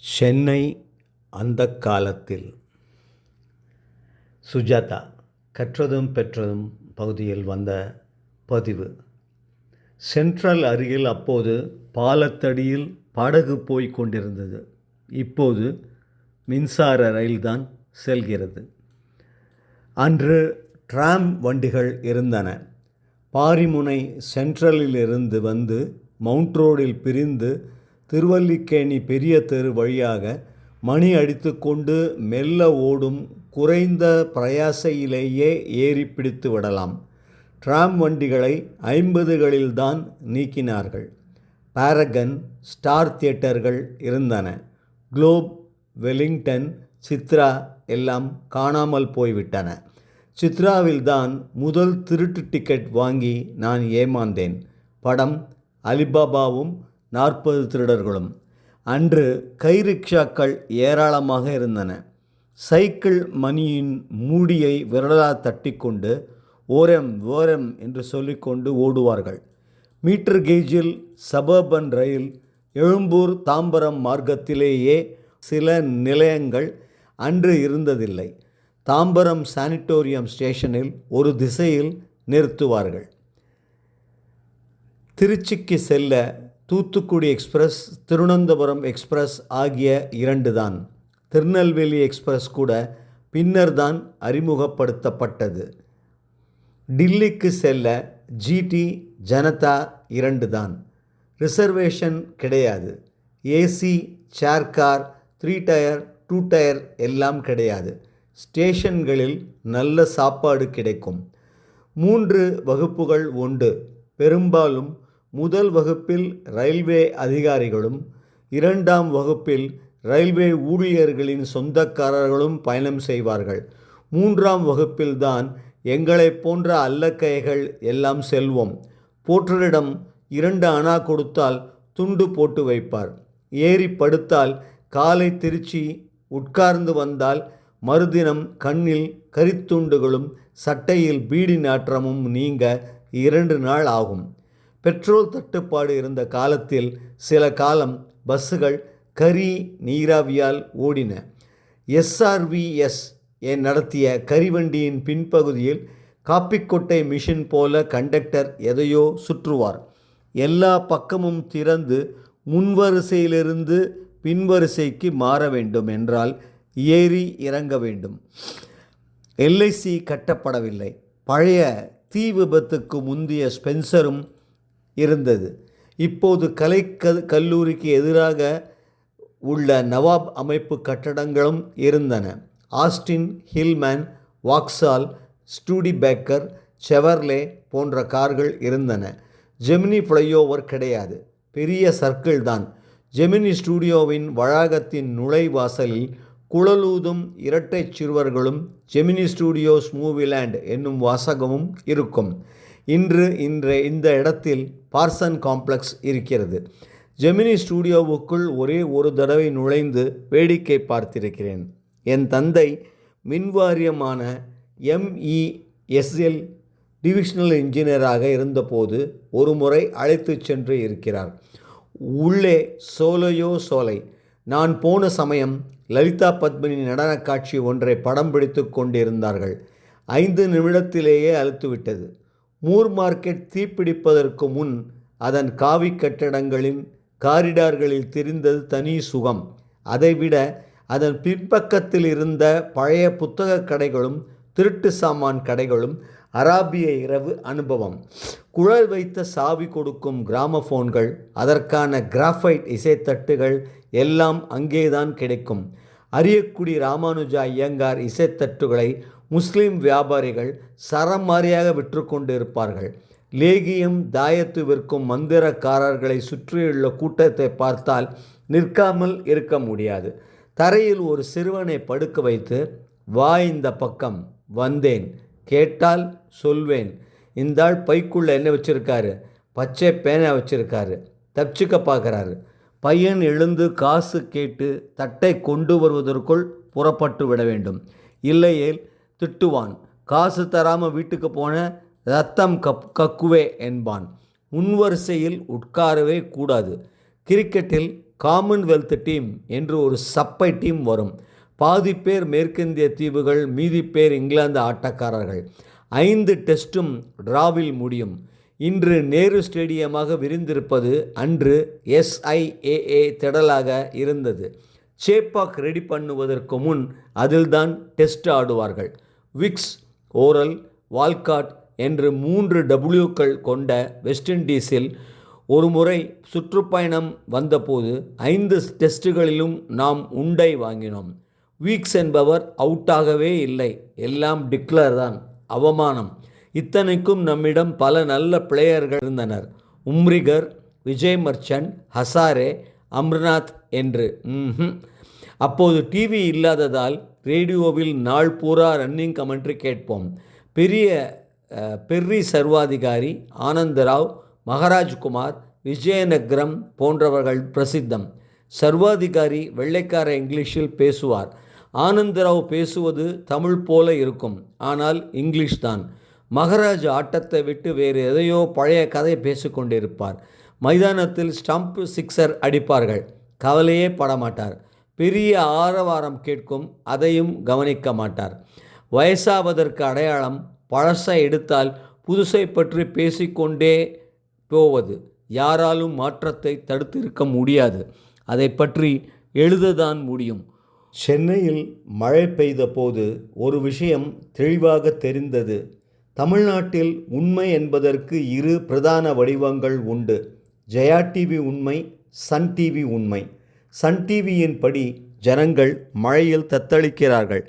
சென்னை அந்த காலத்தில் சுஜாதா கற்றதும் பெற்றதும் பகுதியில் வந்த பதிவு. சென்ட்ரல் அருகில் அப்போது பாலத்தடியில் படகு போய் கொண்டிருந்தது. இப்போது மின்சார ரயில்தான் செல்கிறது. அன்று ட்ராம் வண்டிகள் இருந்தன. பாரிமுனை சென்ட்ரலிலிருந்து வந்து மவுண்ட் ரோடில் பிரிந்து திருவல்லிக்கேணி பெரிய தெரு வழியாக மணி அடித்துக்கொண்டு மெல்ல ஓடும் குறைந்த பிரயாசையிலேயே ஏறி பிடித்து விடலாம். ட்ராம் வண்டிகளை ஐம்பதுகளில்தான் நீக்கினார்கள். பாரகன் ஸ்டார் தியேட்டர்கள் இருந்தன. குளோப் வெலிங்டன் சித்ரா எல்லாம் காணாமல் போய்விட்டன. சித்ராவில்தான் முதல் திருட்டு டிக்கெட் வாங்கி நான் ஏமாந்தேன். படம் அலிபாபாவும் நாற்பது திருடர்களும். அன்று கை ரிக்ஷாக்கள் ஏராளமாக இருந்தன. சைக்கிள் மணியின் மூடியை விரலால் தட்டிக்கொண்டு ஓரம் ஓரம் என்று சொல்லிக்கொண்டு ஓடுவார்கள். மீட்டர் கேஜில் சபர்பன் ரயில் எழும்பூர் தாம்பரம் மார்க்கத்திலேயே சில நிலையங்கள் அன்று இருந்ததில்லை. தாம்பரம் சானிட்டோரியம் ஸ்டேஷனில் ஒரு திசையில் நிறுத்துவார்கள். திருச்சிக்கு செல்ல தூத்துக்குடி எக்ஸ்பிரஸ் திருவனந்தபுரம் எக்ஸ்பிரஸ் ஆகிய இரண்டு தான் திருநெல்வேலி எக்ஸ்பிரஸ் கூட பின்னர் தான் அறிமுகப்படுத்தப்பட்டது. டில்லிக்கு செல்ல ஜிடி ஜனதா இரண்டு தான் ரிசர்வேஷன் கிடையாது. AC chair car three tier two tier எல்லாம் கிடையாது. ஸ்டேஷன்களில் நல்ல சாப்பாடு கிடைக்கும். மூன்று வகுப்புகள் உண்டு. பெரும்பாலும் முதல் வகுப்பில் ரயில்வே அதிகாரிகளும் இரண்டாம் வகுப்பில் ரயில்வே ஊழியர்களின் சொந்தக்காரர்களும் பயணம் செய்வார்கள். மூன்றாம் வகுப்பில்தான் எங்களைப் போன்ற அல்லக்கைகள் எல்லாம் செல்வோம். போற்றரிடம் இரண்டு அணா கொடுத்தால் துண்டு போட்டு வைப்பார். ஏறி படுத்தால் காலை திருச்சி உட்கார்ந்து வந்தால் மறுதினம் கண்ணில் கரித்துண்டுகளும் சட்டையில் பீடி நாற்றமும் நீங்க இரண்டு நாள் ஆகும். பெட்ரோல் தட்டுப்பாடு இருந்த காலத்தில் சில காலம் பஸ்ஸுகள் கரி நீராவியால் ஓடின. எஸ்ஆர்விஎஸ் என் நடத்திய கரிவண்டியின் பின்பகுதியில் காப்பிக்கொட்டை மிஷின் போல கண்டக்டர் எதையோ சுற்றுவார். எல்லா பக்கமும் திறந்து முன்வரிசையிலிருந்து பின்வரிசைக்கு மாற வேண்டும் என்றால் ஏறி இறங்க வேண்டும். எல்ஐசி கட்டப்படவில்லை. பழைய தீ விபத்துக்கு முந்தைய ஸ்பென்சரும் இருந்தது. இப்போது கலை கல்லூரிக்கு எதிராக உள்ள நவாப் அமைப்பு கட்டடங்களும் இருந்தன. Austin Hillman Vauxhall Studebaker Chevrolet போன்ற கார்கள் இருந்தன. ஜெமினி ஃப்ளைஓவர் கிடையாது. பெரிய சர்க்கிள் தான். ஜெமினி ஸ்டூடியோவின் வளாகத்தின் நுழைவாசலில் குழலூதும் இரட்டைச் சிறுவர்களும் ஜெமினி ஸ்டூடியோஸ் மூவிலேண்ட் என்னும் வாசகமும் இருக்கும். இன்று இன்று இந்த இடத்தில் பார்சன் காம்ப்ளெக்ஸ் இருக்கிறது. ஜெமினி ஸ்டூடியோவுக்குள் ஒரே ஒரு தடவை நுழைந்து வேடிக்கை பார்த்திருக்கிறேன். என் தந்தை மின்வாரியமான எம்இஎஸ்எல் டிவிஷனல் இன்ஜினியராக இருந்தபோது ஒரு முறை அழைத்து சென்று இருக்கிறார். உள்ளே சோலையோ சோலை. நான் போன சமயம் லலிதா பத்மினி நடனக் காட்சி ஒன்றை படம் பிடித்து கொண்டிருந்தார்கள். ஐந்து நிமிடத்திலேயே அழுத்துவிட்டது. மூர் மார்க்கெட் தீப்பிடிப்பதற்கு முன் அதன் காவி கட்டடங்களின் காரிடார்களில் தெரிந்தது தனி சுகம். அதைவிட அதன் பின்பக்கத்தில் இருந்த பழைய புத்தக கடைகளும் திருட்டு சாமான் கடைகளும் அராபிய இரவு அனுபவம். குழல் வைத்த சாவி கொடுக்கும் கிராமஃபோன்கள் அதற்கான கிராஃபைட் இசைத்தட்டுகள் எல்லாம் அங்கேதான் கிடைக்கும். அரியக்குடி ராமானுஜா ஐயங்கார் இசைத்தட்டுகளை முஸ்லீம் வியாபாரிகள் சரமாரியாக விற்று இருப்பார்கள். லேகியம் தாயத்து விற்கும் மந்திரக்காரர்களை சுற்றியுள்ள கூட்டத்தை பார்த்தால் நிற்காமல் இருக்க முடியாது. தரையில் ஒரு சிறுவனை படுக்க வைத்து வா இந்த பக்கம் வந்தேன். கேட்டால் சொல்வேன். இந்த ஆள் பைக்குள்ளே என்ன வச்சுருக்காரு? பச்சை பேனை வச்சுருக்காரு. தப்பிச்சுக்க பார்க்குறாரு பையன் எழுந்து காசு கேட்டு தட்டை கொண்டு வருவதற்குள் புறப்பட்டு விட வேண்டும். இல்லையேல் திட்டுவான். காசு தராமல் வீட்டுக்கு போன ரத்தம் கப் கக்குவே என்பான். முன்வரிசையில் உட்காரவே கூடாது. கிரிக்கெட்டில் காமன்வெல்த் டீம் என்று ஒரு சப்பை டீம் வரும். பாதி பேர் மேற்கிந்திய தீவுகள் மீதி பேர் இங்கிலாந்து ஆட்டக்காரர்கள். ஐந்து டெஸ்ட்டும் டிராவில் முடியும். இன்று நேரு ஸ்டேடியமாக விரிந்திருப்பது அன்று எஸ்ஐஏஏ திடலாக இருந்தது. சேப்பாக் ரெடி பண்ணுவதற்கு முன் அதில்தான் டெஸ்ட் ஆடுவார்கள். விக்ஸ் ஓரல் வால்காட் என்று மூன்று டபிள்யூக்கள் கொண்ட வெஸ்ட் இண்டீஸில் ஒரு முறை சுற்றுப்பயணம் வந்தபோது ஐந்து டெஸ்ட்டுகளிலும் நாம் உண்டை வாங்கினோம். வீக்ஸ் என்பவர் அவுட்டாகவே இல்லை. எல்லாம் டிக்ளர் தான். அவமானம். இத்தனைக்கும் நம்மிடம் பல நல்ல பிளேயர்கள் இருந்தனர். உம்ரிகர் விஜய் மர்ச்சன்ட் ஹசாரே அம்ரநாத் என்று. ம்ஹும். அப்போது டிவி இல்லாததால் ரேடியோவில் நாள் பூரா ரன்னிங் கமெண்ட்ரி கேட்போம். பெரிய பெர்ரி சர்வாதிகாரி ஆனந்தராவ் மகாராஜ்குமார் விஜயநகரம் போன்றவர்கள் பிரசித்தம். சர்வாதிகாரி வெள்ளைக்கார இங்கிலீஷில் பேசுவார். ஆனந்தராவ் பேசுவது தமிழ் போல இருக்கும் ஆனால் இங்கிலீஷ் தான். மகாராஜ் ஆட்டத்தை விட்டு வேறு எதையோ பழைய கதை பேசிக்கொண்டிருப்பார் மைதானத்தில் ஸ்டம்ப் சிக்ஸர் அடிப்பார்கள். கவலையே படமாட்டார். பெரிய ஆரவாரம் கேட்கும் அதையும் கவனிக்க மாட்டார். வயசாவதற்கு அடையாளம் பழசை எடுத்தால் புதுசை பற்றி பேசிக்கொண்டே போவது. யாராலும் மாற்றத்தை தடுத்திருக்க முடியாது. அதை பற்றி எழுததான் முடியும். சென்னையில் மழை பெய்த போது ஒரு விஷயம் தெளிவாக தெரிந்தது. தமிழ்நாட்டில் உண்மை என்பதற்கு இரு பிரதான வடிவங்கள் உண்டு. ஜெயா டிவி உண்மை சன் டிவி உண்மை. சன் டிவியின் படி ஜனங்கள் மழையில் தத்தளிக்கிறார்கள்.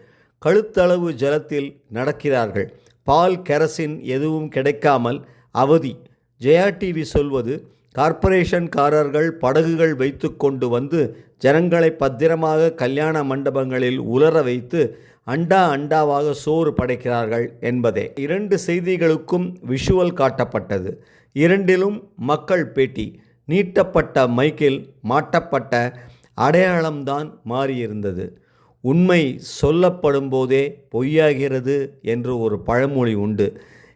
கழுத்தளவு ஜலத்தில் நடக்கிறார்கள். பால் கெரசின் எதுவும் கிடைக்காமல் அவதி. ஜெயா டிவி சொல்வது கார்ப்பரேஷன்காரர்கள் படகுகள் வைத்து கொண்டு வந்து ஜனங்களை பத்திரமாக கல்யாண மண்டபங்களில் உலர வைத்து அண்டா அண்டாவாக சோறு படைக்கிறார்கள் என்பதே. இரண்டு செய்திகளுக்கும் விஷுவல் காட்டப்பட்டது. இரண்டிலும் மக்கள் பேட்டி. நீட்டப்பட்ட மைக்கில் மாட்டப்பட்ட அடையாளம்தான் மாறியிருந்தது. உண்மை சொல்லப்படும் போதே பொய்யாகிறது என்று ஒரு பழமொழி உண்டு.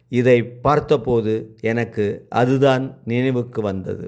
இதை பார்த்தபோது எனக்கு அதுதான் நினைவுக்கு வந்தது.